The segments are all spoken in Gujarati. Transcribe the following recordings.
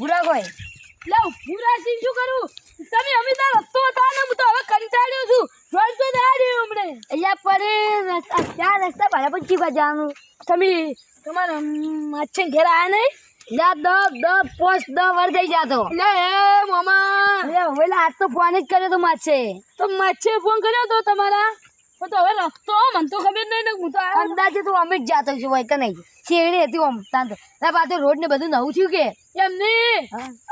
હોય લે ઊભું રાખીને શું કરું? તમે અમે તાર રસ્તો હતા ને હું તો હવે કંટાળ્યો છું. જોઈ તો ના રહ્યો હમણે. અહીંયા રસ્તા ત્યાં રસ્તા બરાબર ચીપા જવાનું. તમે તમારા માછે ઘેર આવ્યા નહીં લ્યા દ દ પોસ્ટ દ વર થઈ જાતો લે એ મામા. હવે આજ તો ફોન જ કર્યો તો માછે. તો માછે ફોન કર્યો તો તમારા? પણ તો હવે રસ્તો મને તો ખબર નહીં ને હું તો અંદાજે તો અમે જ જાતો છું કે નહીં? શેરડી હતી ઓમ તાન તો. ના પાછું રોડ ને બધું નવું થયું કે? એમ નહીં.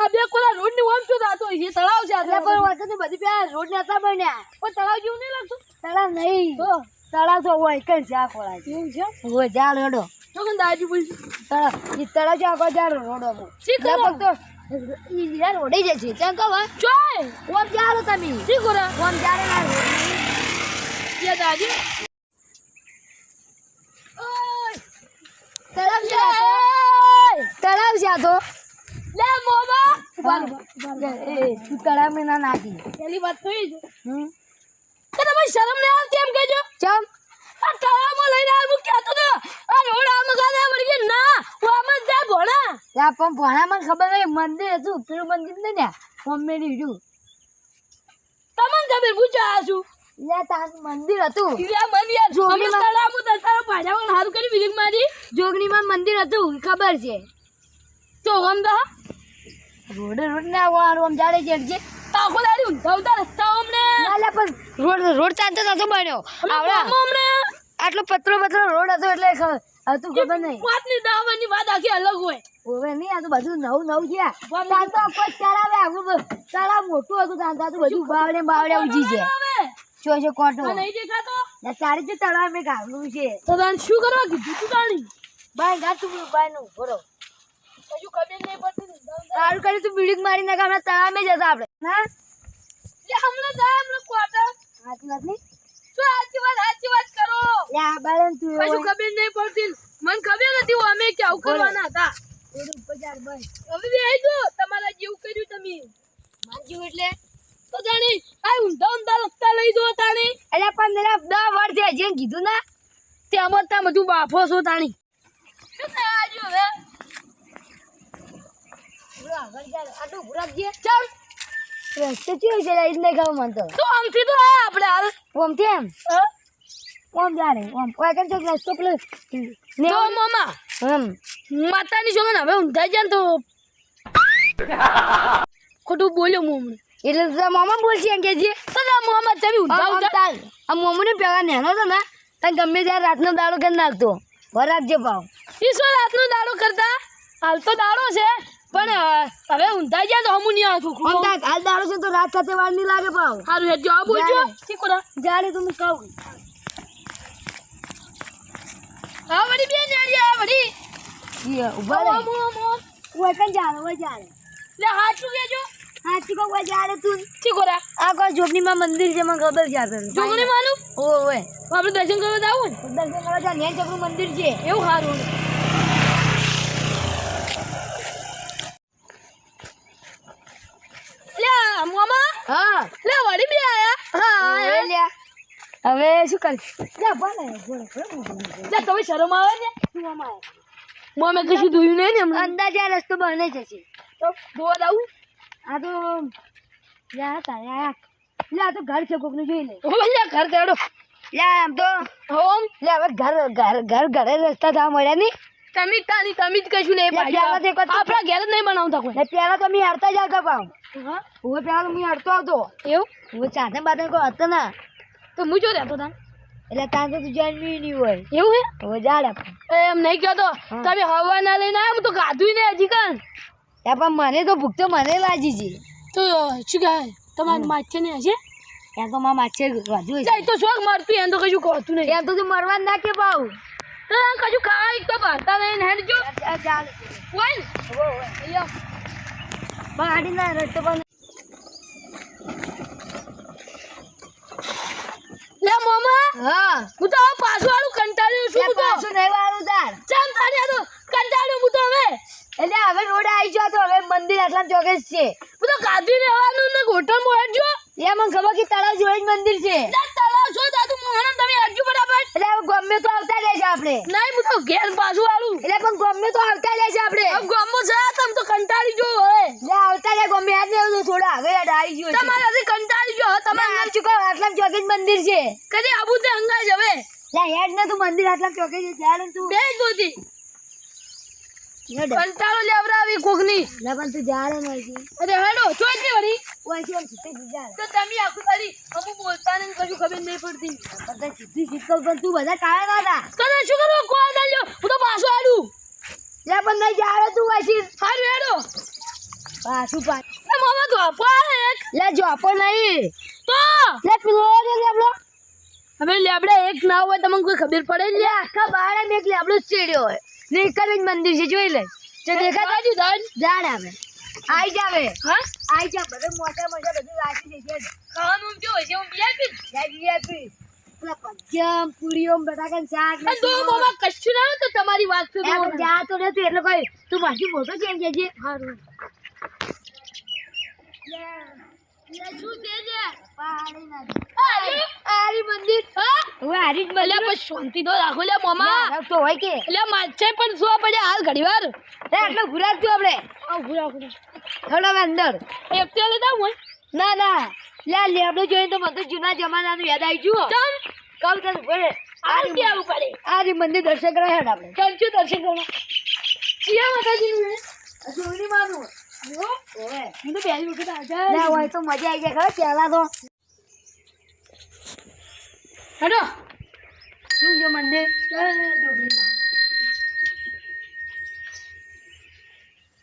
આ બે કોલા રોડની ઓમ શું થતો છે તળાવ છે એટલે પણ વખતે તો બધી પેલા રોડ ને હતા બન્યા. પણ તળાવ જેવું નહીં લાગતું? તળાવ નહીં. તો? તળાવ તો હોય કઈ છે આ ખોળા છે. હોય જા રોડો. તો કે દાજી બોલી તળાવ ઈ તળાવ છે આખો જા રોડો? તો ઈ યાર રોડે જશે ચાલ કહો ચોય! ઓમ જારો તમે. શી કરો ઓમ ના રોડ યા દાજી તળાવ છે. તળાવ છે આ તો. લે મોમા. તળાવ ના નાખી. પેલી વાત એ છે હમ? તમે શરમ નહીં આવતી એમ કહેજો? ચમ? આ તળાવમાં લઈને આવ્યો કહેતો તો આ રોડ આમ વળી કે ના હું આમ જ જાય ભણા. ત્યાં પણ ભણામાં ખબર નહીં. મંદિર હતું પેલું મંદિર નહીં ને? મમ્મી રીડું તમને ખબર પૂછા છું? મંદિર હતું. હારું કરી મારી? જોગણીમાં મંદિર હતું ખબર છે. તો આમ દા રોડ રોડ ના આમ જાડે જેડજે તાકો દાડી ઊંધા ઊંધા રસ્તા અમને નાલે પણ રોડ રોડ ચાલતો નતો બન્યો. આવડા. અમને આટલો પતલો પતલો રોડ હતો એટલે હતું ખબર નહીં. વાતની દાવાની વાત આખી અલગ હોય. હવે નહીં આ તો બધું નવું નવું છે. ત્યાં તો આપણું મોટું હતું ત્યાં તો બધું બાવડે બાવડે ઉજી છે. હવે છે કોટો નહીં દેખાતો? ના તારી જે તળાવ મેં ગાવલું છે. તો તાન શું કરવા કીધું તું તાણી? બાય ગા તું બાયનું ભરો કશું ખબર નહીં પડતી ઊંધા ઊંધા. તું બિલ્ડિંગ મારી નાખા હમણાં તળાવ જતા આપણે. હા? લે હમણે જાય હમણે કોટો સાચી વાત નહીં? શું સાચી વાત સાચી વાત કરો? લે આ બાળન તું કશું ખબર નહીં પડતી મને ખબર નથી અમે કેવું કરવાના હતા. બજાર બસ હવે બેહી જો તમારા જેવું કર્યું તમે. માનજ્યું એટલે? તો જાણી આ ઊંધા ઊંધા લખતા લઈ જો તાણી. એટલે પણ મેરા દસ વર્ષ છે જેમ કીધું ના. તેમાં ત્યાં બધું બાફો છો તાણી. ચાલ રસ્તે છે એટલે ખાવ મન તો. તો આમથી તો આપણે હાલ. હા? ઓમ જાણે ઓમ. કેમ તો રસ્તો પેલો ને તો મામા. હમ માતાની છોકરા હવે ઊંધા જાય તો ખોટું બોલ્યો હું હમણાં. એટલે તો મામા બોલશે એમ કે જે તો મોહમ્મદ તમે ઊંધા તાલ આ મોમુને પેલા નેનો હતો ને તને ગમે ત્યારે રાતનો દાડો કરી નાખતો. રાખજે ભાવ ઈશ્વર રાતનો દાડો કરતા? હાલ તો દાડો છે પણ હવે ઊંધા ગયા તો હમું નહીં આવતું. આમ તાલ હાલ દાડો છે તો રાત સાથે વાર નહીં લાગે ભાવ સારું હે જવાબ બોલજો ઠીક ઓલા જાણે તું હું કહું. હા વડી બેન યારી આ વડી ઈ ઊભા રહે. મો મો કોઈ કન જાણે ઓય જાણે. લે હાચું કેજો. હા ચીકો કોઈ જાડે તું. ઠીક ઓલા આ કો જોગની માં મંદિર છે મને ખબર છે આપણે જોગણી માનું? ઓ ઓય. આપણે દર્શન કરવા જાવું ને? દર્શન કરવા જા નેન ચકનું મંદિર છે. એવું સારું લે મામા. હા. લે વડી બે આયા? હા? લ્યા. હવે શું ભલે લે તમે શરમ આવે ને? અમારે મોમે કશું ધોયું નહીં ને અંદાજે આ રસ્તો બને જશે. તો જોવા જાવું આ તો હતા લ્યા લે આ તો ઘર છે કોકનું જોઈ લે. ઓ લે ઘર તેડો. લે આમ તો. હોમ. લે હવે ઘર ઘર ઘર ઘરે રસ્તા થવા મળ્યા નહીં. તમે તાની તમે જ કશું નહીં પહેલા તો- આપણા ઘેર જ નહીં બનાવતા કોઈ. ને પેલા તો મેં હડતા જ આવતા પાઉં હું? પેલા તો મેં હડતો આવતો. એવું? હું સાથે બાતે કોઈ હતો ના. તો હું જો રહેતો તાન? એટલે ત્યાં તો તું જન્મી નહીં હોય. એવું હે? હવે જાડે એમ નહીં કહેતો. તમે હવા ના લઈને આવ્યા હું તો ગાધું ને હજી કાન ત્યાં પણ મને તો ભૂખ તો મને લાગી છે. તો શું કહે તમારે માથે ને હશે? ત્યાં તો મારા માથે વાજુ હોય જાય તો શોખ મરતું એમ તો કશું કહતું નહીં. એમ તો તું મરવા જ ના કે પાઉં. તો કશું ખાવા એક તો ભરતા નહીં ને હેડ જો ચાલે. હોય ને? રસ્તો પણ લે મોમા હા હું તો હવે પાછું આલું કંટાળ્યો છું હું તો પાછું નહીં વાળું તાર ચમ તારી આ તો કંટાળ્યો હું તો હવે એટલે હવે રોડ આવી ગયો તો હવે મંદિર આટલા છે. હું તો રહેવાનું ને ગોઠણમાં જો. એ મને ખબર કે તળાવ જોડે જ મંદિર છે. તળાવ છો દાદુ મોહનમ તમે અડજો બરાબર. એટલે ગમે તો આવતા રહેશે આપણે. નહીં હું તો ઘેર પાછું આલું. એટલે પણ ગમે તો આવતા રહેશે આપણે. ગામો છે તમે તો કંટાળી જો હવે લે આવતા રે ગમે આજ ને થોડા હવે આવી ગયો તમારે હજી કંટાળી જો તમે આ ચૂકો આટલા ચોકે જ મંદિર છે. કદી આબુ તે હંગાઈ જ હવે. લે હેડ ને તું મંદિર આટલા ચોકે છે ચાલ તું બે જ કંટાળો લેવડાવી કોકની લે પણ તું જા રે નથી અરે હેડો ચોઈ જ વળી. ઓય છે સીધે જા તો તમે આખું તારી અમુ બોલતા ને કશું ખબર નહીં પડતી. બધા સીધી સીધો પણ તું બધા કાળા ના હતા તને શું કરવું કોણ દાલ્યો હું તો પાછો આડું. લે પણ નહીં જા રે તું વાસી. હારું હેડો. પાછું પાછું એ મામા તો આપા એક. લે જો પણ નહીં. તો. લે પેલો રે લેબડો હવે લેબડે એક ના હોય તમને કોઈ ખબર પડે લે આખા બારે મેં એક લેબડો ચડ્યો હોય. ને મંદિર છે જોઈ લે. જો દેખા બાજુ દાન જાડ આવે. આઈ જાવે હા? આઈ જા બધે મોટા મોટા બધું રાખી દેજે ખાવાનું હોય? છે હું બિયાર પી લાગી આપી. પૂરીઓ બટાકા શાક અને તો મામા કશું ના તો તમારી વાત તો એ પણ જા તો એટલે કોઈ તું પાછી મોટો છે? હારું. શું કે પાડી ના આરી મંદિર. હવે આરી એટલે મંદિર પણ શાંતિ તો રાખો લે મામા. તો હોય કે. એટલે માછે પણ સુવા પડે હાલ ઘડીવાર? એ આટલો ગુરાત થયો આપણે. આ ઘુરા ઘુરા થોડો અંદર. એક તે લેતા હું. ના ના. લે લેબડો જોઈને તો મને જૂના જમાનાનું યાદ આવી ગયું ચાલ. કહું તને ભલે આમ કે આવું પડે? આરી મંદિર દર્શન કરવા હેડ આપણે. ચાલજો દર્શન કરવા. ચિયા માતાજીનું સોની માનું. હું તો પહેલી વખત ના હોય તો મજા આવી જાય ખબર? પહેલા તો હેડો શું છે મંદિર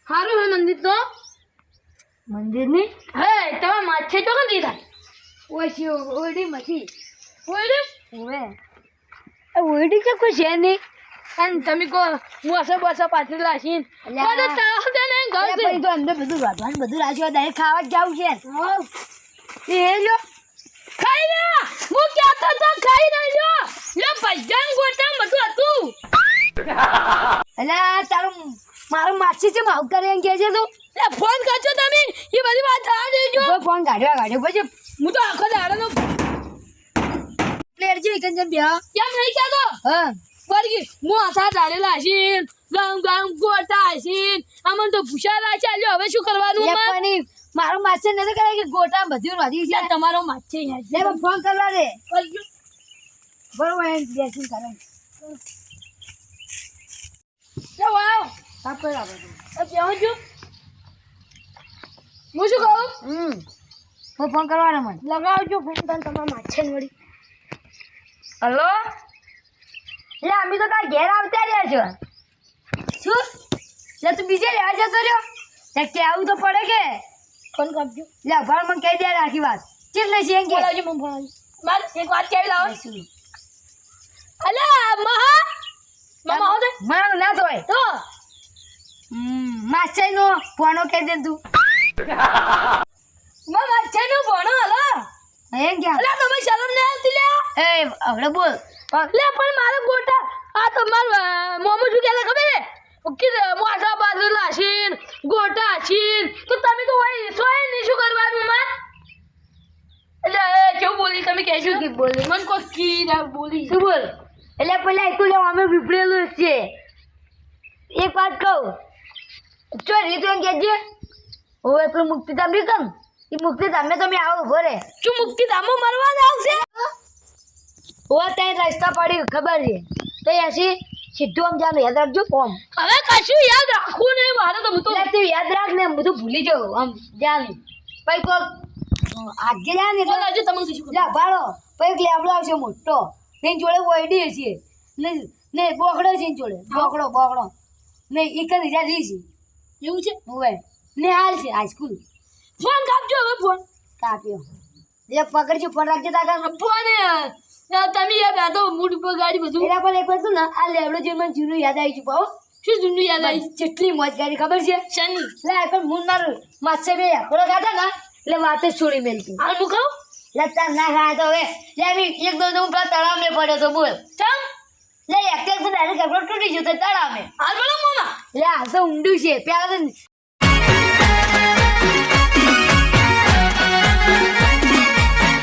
સારું હે મંદિર તો? મંદિરની હે તમે માછે તો કદી દીધા? ઓછી ઓરડી મથી ઓય ઓવે. એ ઓરડી છે કોઈ છે નહીં. અને તમે કહો મોસો બસો પાછળ લાશીન છે તો અંદર બધું વાંધવાનું બધું રાખ્યું ડાયરેક્ટ ખાવા જ જાવું છે. એ લો ખાઈ લે તો ખાઈ રહ્યો લે ભજન ગોટા બધું હતું એટલે તારું મારું માછી છે માવ કરે એમ કે છે તું. લે ફોન કરજો તમે. એ બધી વાત થવા દેજો ફોન કાઢ્યો કાઢ્યો પછી હું તો આખો દાડાનો પ્લેયર છે એકન જેમ બ્યા કેમ નહીં કહેતો? હા. વળગી હું આથા ડાળેલા હસીન ગમ ગમ ગોટા હસીન અમન તો ભૂષાલા ચાલ્યો હવે શું કરવાનું? પણ મારું માછે નથી કરે કે ગોટા બધું રાધી છે? તમારો માછે લે ફોન કરવા દે. બરોબર એમ બેસીને કરે. લે વાવ. આપણે આપણે એ બેહો જો. હું શું કહું? હમ. હું ફોન કરવાનો મને. લગાવજો ફોન તને તમારા માછે વળી. હલો? લે અમે તો તાર ઘેર આવતા રહ્યા છો. શું? લે તું બીજે રહ્યા જતો રહ્યો? કે આવું તો પડે કે? ફોન કરજો. લે ભણ મને કહી દે આખી વાત. કેટલે છે કે. બોલાવજો મને ફોન માર એક વાત કેવી લાવો શું? મહા. મામા આવો દે મારું ના થોય તો. માસ્ટર નો ફોનો કહી દે તું. મા માછે નું ભણો હલો. એમ કે. અલા તમે શરમ ના આવતી લે. એ હવે બોલ. લે પણ મારા ગોટા. આ તમાર મોમો શું કહેતા ખબર હે કે મોટા બાજુ લાશીન ગોટા છીન. તો તમે તો હોય સોય નહીં શું કરવાનું માર એટલે કેવું બોલી? તમે કહેશો કે બોલી? મન કો કી ના બોલી. શું બોલ? એટલે પેલા એકું લેવા અમે વિપડેલું છે. એક વાત કહું ચો રીતુ એમ કહેજે ઓવે પેલું મુક્તિધામ બી કમ એ મુક્તિધામે તમે આવો ઊભો રે. શું મુક્તિ ધામો મરવા જ આવશે હોવા ત્યાં રસ્તા પડી ખબર છે? તો એસી સીધું આમ જાનું યાદ રાખજો ફોર્મ હવે કશું યાદ રાખવું નહીં મારે તો હું તો તું યાદ રાખ ને બધું ભૂલી જાવ આમ જાનું પછી કોક આજે જાય ને એટલે બોલાવજો તમે કશું લે ભાડો. પછી એક લેબડો આવશે મોટો. ને જોડે વોયડી છે. ને ને બોકડો છે જોડે. બોકડો બોકડો. ને એક જ ઈજા છે. એવું છે? હવે. ને હાલ છે હાઈસ્કૂલ ફોન કાપજો હવે ફોન. કાપ્યો. એ પકડજો ફોન રાખજો તાકા ફોન તમે યાદ આ તો મૂડ ઉપર ગાડી બધું. એના પર એક વાર ને આ લેવડો જે મને જૂનું યાદ આવી ગયું બહુ. શું જૂનું યાદ આવી? જેટલી મોજ ગાડી ખબર છે? શની? લે આ પણ મૂન મારું માસે બે ખાતા ને. એટલે વાત છોડી મેલતી હાલ હું કહું લતા ના ખાયા તો હવે. લે એક દો હું પેલા તળાવ મેં પડ્યો તો બોલ. ચમ. લે એક તો ડાયરેક્ટ કપડો તૂટી ગયો તો તળાવ મેં હાલ બોલો મામા. લે આ તો ઊંડું છે. પેલા